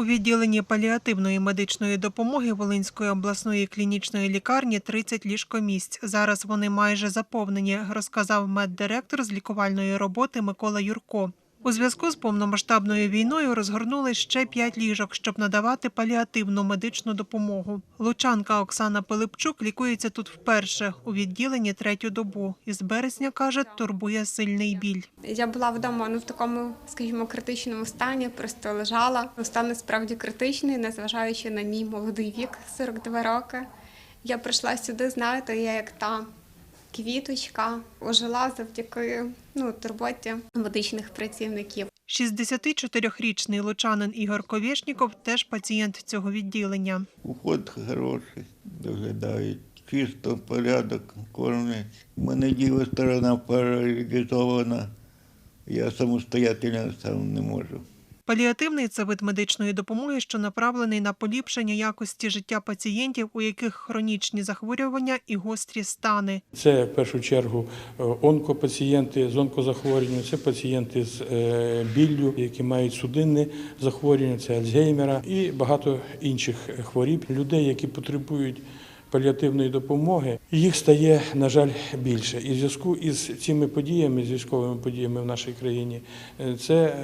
У відділенні паліативної медичної допомоги Волинської обласної клінічної лікарні 30 ліжкомісць. Зараз вони майже заповнені, розказав меддиректор з лікувальної роботи Микола Юрко. У зв'язку з повномасштабною війною розгорнули ще 5 ліжок, щоб надавати паліативну медичну допомогу. Лучанка Оксана Пилипчук лікується тут вперше у відділенні третю добу. Із березня каже, турбує сильний біль. Я була вдома ну, в такому, скажімо, критичному стані, просто лежала. Ну, Стан насправді критичний, незважаючи на мій молодий вік 42 роки. Я прийшла сюди, знаєте, я як та квіточка ожила завдяки ну, турботі медичних працівників. 64-річний лучанин Ігор Ковєшніков теж пацієнт цього відділення. Уход хороший, доглядають. Чисто порядок, кормлять. У мене діва сторона паралізована. Я самостоятельно сам не можу. Паліативний це вид медичної допомоги, що направлений на поліпшення якості життя пацієнтів, у яких хронічні захворювання і гострі стани. Це в першу чергу е, онкопацієнти з онкозахворюванням, це пацієнти з е, біллю, які мають судинне захворювання, це Альцгеймера і багато інших хворіб. Людей, які потребують паліативної допомоги, їх стає, на жаль, більше. І в зв'язку із цими подіями, з військовими подіями в нашій країні, е, це е,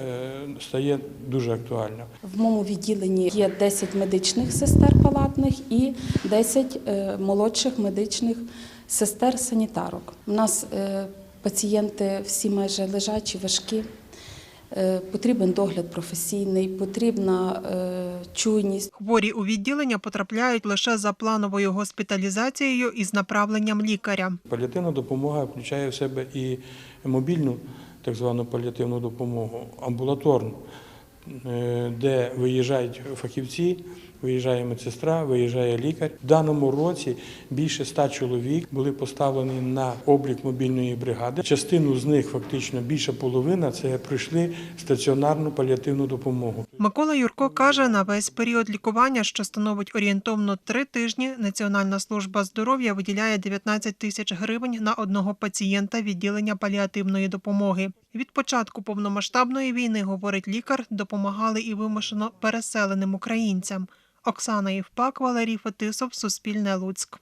стає дуже актуально. В моєму відділенні є 10 медичних сестер палатних і 10 е, молодших медичних сестер-санітарок. У нас пацієнти всі майже лежачі, важкі. Е, Потрібен догляд професійний, потрібна е, чуйність. Хворі у відділення потрапляють лише за плановою госпіталізацією із направленням лікаря. Паліативна допомога включає в себе і мобільну, так звану паліативну допомогу, амбулаторну, де виїжджають фахівці, виїжджає медсестра, виїжджає лікар. В даному році більше ста чоловік були поставлені на облік мобільної бригади. Частину з них, фактично більша половина, це пройшли стаціонарну паліативну допомогу. Микола Юрко каже, на весь період лікування, що становить орієнтовно три тижні, Національна служба здоров'я виділяє 19 тисяч гривень на одного пацієнта відділення паліативної допомоги. Від початку повномасштабної війни, говорить лікар, допомагали і вимушено переселеним українцям. Оксана Євпак, Валерій Фетисов, Суспільне Луцьк.